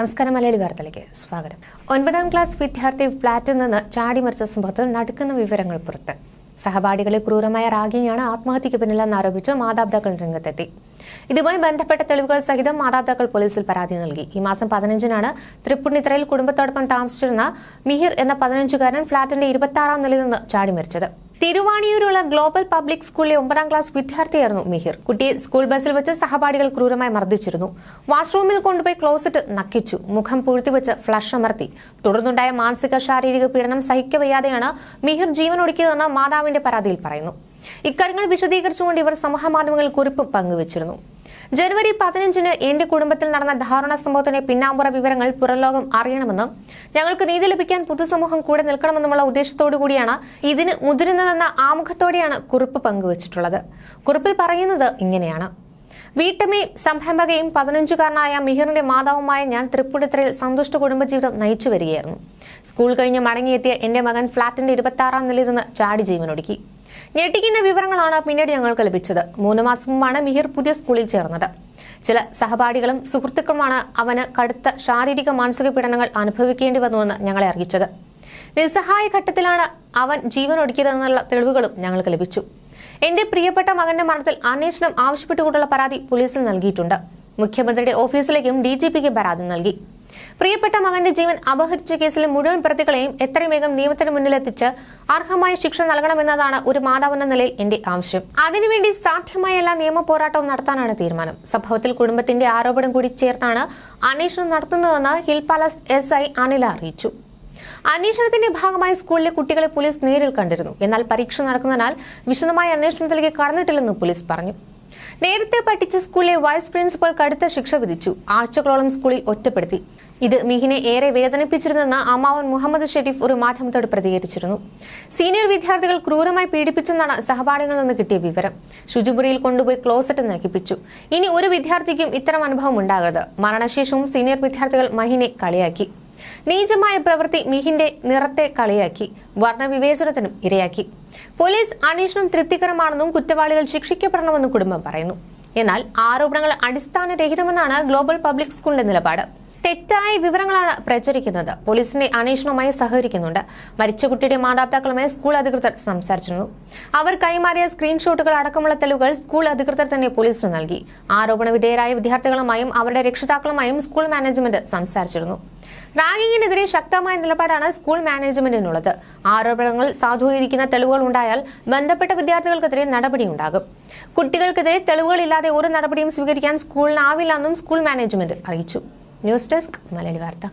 നമസ്കാരം മലയാളി വാർത്തയിലേക്ക് സ്വാഗതം. ഒൻപതാം ക്ലാസ് വിദ്യാർത്ഥി ഫ്ളാറ്റിൽ നിന്ന് ചാടി മറിച്ച സംഭവത്തിൽ നടുക്കുന്ന വിവരങ്ങൾ പുറത്ത്. സഹപാഠികളെ ക്രൂരമായ റാഗിങ്ങാണ് ആത്മഹത്യയ്ക്ക് പിന്നിലെന്ന് ആരോപിച്ച് മാതാപിതാക്കൾ രംഗത്തെത്തി. ഇതുമായി ബന്ധപ്പെട്ട തെളിവുകൾ സഹിതം മാതാപിതാക്കൾ പോലീസിൽ പരാതി നൽകി. ഈ മാസം പതിനഞ്ചിനാണ് തൃപ്പുണിത്തറയിൽ കുടുംബത്തോടൊപ്പം താമസിച്ചിരുന്ന മിഹിർ എന്ന പതിനഞ്ചുകാരൻ ഫ്ളാറ്റിന്റെ ഇരുപത്തി ആറാം നിലയിൽ നിന്ന് ചാടി മരിച്ചത്. തിരുവാണിയൂരുള്ള ഗ്ലോബൽ പബ്ലിക് സ്കൂളിലെ ഒമ്പതാം ക്ലാസ് വിദ്യാർത്ഥിയായിരുന്നു മിഹിർ. കുട്ടിയെ സ്കൂൾ ബസ്സിൽ വെച്ച് സഹപാഠികൾ ക്രൂരമായി മർദ്ദിച്ചിരുന്നു. വാഷ്റൂമിൽ കൊണ്ടുപോയി ക്ലോസറ്റ് നക്കിച്ചു. മുഖം പൂഴ്ത്തിവെച്ച് ഫ്ലഷ് അമർത്തി. തുടർന്നുണ്ടായ മാനസിക ശാരീരിക പീഡനം സഹിക്കവയ്യാതെയാണ് മിഹിർ ജീവനൊടുക്കിയതെന്ന് മാതാവിന്റെ പരാതിയിൽ പറയുന്നു. ഇക്കാര്യങ്ങൾ വിശദീകരിച്ചുകൊണ്ട് ഇവർ സമൂഹമാധ്യമങ്ങളിൽ കുറിപ്പ് പങ്കുവച്ചിരുന്നു. ജനുവരി പതിനഞ്ചിന് എന്റെ കുടുംബത്തിൽ നടന്ന ദാരുണ സംഭവത്തിന്റെ പിന്നാമ്പുറ വിവരങ്ങൾ പുറംലോകം അറിയണമെന്നും ഞങ്ങൾക്ക് നീതി ലഭിക്കാൻ പൊതുസമൂഹം കൂടെ നിൽക്കണമെന്നുമുള്ള ഉദ്ദേശത്തോടു കൂടിയാണ് ഇതിന് മുതിരുന്നതെന്ന ആമുഖത്തോടെയാണ് കുറിപ്പ് പങ്കുവച്ചിട്ടുള്ളത്. കുറിപ്പിൽ പറയുന്നത് ഇങ്ങനെയാണ്. വീട്ടമ്മയും സംരംഭകയും പതിനഞ്ചുകാരനായ മിഹിറിന്റെ മാതാവുമായ ഞാൻ തൃപ്പൂണിത്തറയിൽ സന്തുഷ്ട കുടുംബജീവിതം നയിച്ചു വരികയായിരുന്നു. സ്കൂൾ കഴിഞ്ഞ് മടങ്ങിയെത്തിയ എന്റെ മകൻ ഫ്ളാറ്റിന്റെ ഇരുപത്തി ആറാം നിലയിൽ നിന്ന് ചാടി ജീവനൊടുക്കി ഞെട്ടിക്കുന്ന വിവരങ്ങളാണ് പിന്നീട് ഞങ്ങൾക്ക് ലഭിച്ചത്. മൂന്ന് മാസം മുമ്പാണ് മിഹിർ പുതിയ സ്കൂളിൽ ചേർന്നത്. ചില സഹപാഠികളും സുഹൃത്തുക്കളുമാണ് അവന് കടുത്ത ശാരീരിക മാനസിക പീഡനങ്ങൾ അനുഭവിക്കേണ്ടി വന്നുവെന്ന് ഞങ്ങളെ അറിയിച്ചത്. നിസ്സഹായ ഘട്ടത്തിലാണ് അവൻ ജീവൻ ഒടുക്കിയതെന്നുള്ള തെളിവുകളും ഞങ്ങൾക്ക് ലഭിച്ചു. എന്റെ പ്രിയപ്പെട്ട മകന്റെ മരണത്തിൽ അന്വേഷണം ആവശ്യപ്പെട്ടുകൊണ്ടുള്ള പരാതി പോലീസിൽ നൽകിയിട്ടുണ്ട്. മുഖ്യമന്ത്രിയുടെ ഓഫീസിലേക്കും ഡി ജി പിക്ക് പരാതി നൽകി. പ്രിയപ്പെട്ട മകന്റെ ജീവൻ അപഹരിച്ച കേസിലെ മുഴുവൻ പ്രതികളെയും എത്രയും വേഗം നിയമത്തിന് മുന്നിലെത്തിച്ച് അർഹമായ ശിക്ഷ നൽകണമെന്നതാണ് ഒരു മാതാവെന്ന നിലയിൽ എന്റെ ആവശ്യം. അതിനുവേണ്ടി സാധ്യമായ എല്ലാ നിയമ പോരാട്ടവും നടത്താനാണ് തീരുമാനം. സംഭവത്തിൽ കുടുംബത്തിന്റെ ആരോപണം കൂടി ചേർത്താണ് അന്വേഷണം നടത്തുന്നതെന്ന് Hill Palace S I Anila അറിയിച്ചു. അന്വേഷണത്തിന്റെ ഭാഗമായി സ്കൂളിലെ കുട്ടികളെ പോലീസ് നേരിൽ കണ്ടിരുന്നു. എന്നാൽ പരീക്ഷ നടക്കുന്നതിനാൽ വിശദമായ അന്വേഷണത്തിലേക്ക് കടന്നിട്ടില്ലെന്ന് പോലീസ് പറഞ്ഞു. നേരത്തെ പഠിച്ച സ്കൂളിലെ വൈസ് പ്രിൻസിപ്പൽ കടുത്ത ശിക്ഷ വിധിച്ചു. ആഴ്ചകളോളം സ്കൂളിൽ ഒറ്റപ്പെടുത്തി. ഇത് മിഹിനെ ഏറെ വേദനിപ്പിച്ചിരുന്നെന്ന് അമ്മാവൻ മുഹമ്മദ് ഷെരീഫ് ഒരു മാധ്യമത്തോട് പ്രതികരിച്ചിരുന്നു. സീനിയർ വിദ്യാർത്ഥികൾ ക്രൂരമായി പീഡിപ്പിച്ചെന്നാണ് സഹപാഠികളിൽ നിന്ന് കിട്ടിയ വിവരം. ശുചിമുറിയിൽ കൊണ്ടുപോയി ക്ലോസറ്റ് നക്കിപ്പിച്ചു. ഇനി ഒരു വിദ്യാർത്ഥിക്കും ഇത്തരം അനുഭവം ഉണ്ടാകരുത് മരണശേഷവും സീനിയർ വിദ്യാർത്ഥികൾ മഹിനെ കളിയാക്കി. നീചമായ പ്രവൃത്തി മിഹിന്റെ നിറത്തെ കളിയാക്കി വർണവിവേചനത്തിനും ഇരയാക്കി. പോലീസ് അന്വേഷണം തൃപ്തികരമാണെന്നും കുറ്റവാളികൾ ശിക്ഷിക്കപ്പെടണമെന്നും കുടുംബം പറയുന്നു. എന്നാൽ ആരോപണങ്ങൾ അടിസ്ഥാനരഹിതമെന്നാണ് ഗ്ലോബൽ പബ്ലിക് സ്കൂളിന്റെ നിലപാട്. തെറ്റായ വിവരങ്ങളാണ് പ്രചരിക്കുന്നത്. പോലീസിന്റെ അന്വേഷണവുമായി സഹകരിക്കുന്നുണ്ട്. മരിച്ച കുട്ടിയുടെ മാതാപിതാക്കളുമായി സ്കൂൾ അധികൃതർ സംസാരിച്ചിരുന്നു. അവർ കൈമാറിയ സ്ക്രീൻഷോട്ടുകൾ അടക്കമുള്ള തെളിവുകൾ സ്കൂൾ അധികൃതർ തന്നെ പോലീസിന് നൽകി. ആരോപണ വിധേയരായ വിദ്യാർത്ഥികളുമായും അവരുടെ രക്ഷിതാക്കളുമായും സ്കൂൾ മാനേജ്മെന്റ് സംസാരിച്ചിരുന്നു. റാഗിങ്ങിനെതിരെ ശക്തമായ നിലപാടാണ് സ്കൂൾ മാനേജ്മെന്റിനുള്ളത്. ആരോപണങ്ങൾ സാധൂകരിക്കുന്ന തെളിവുകൾ ഉണ്ടായാൽ ബന്ധപ്പെട്ട വിദ്യാർത്ഥികൾക്കെതിരെ നടപടിയുണ്ടാകും. കുട്ടികൾക്കെതിരെ തെളിവുകളില്ലാതെ ഒരു നടപടിയും സ്വീകരിക്കാൻ സ്കൂളിനാവില്ലെന്നും സ്കൂൾ മാനേജ്മെന്റ് അറിയിച്ചു. ന്യൂസ് ഡെസ്ക് മലയാളി വാർത്ത.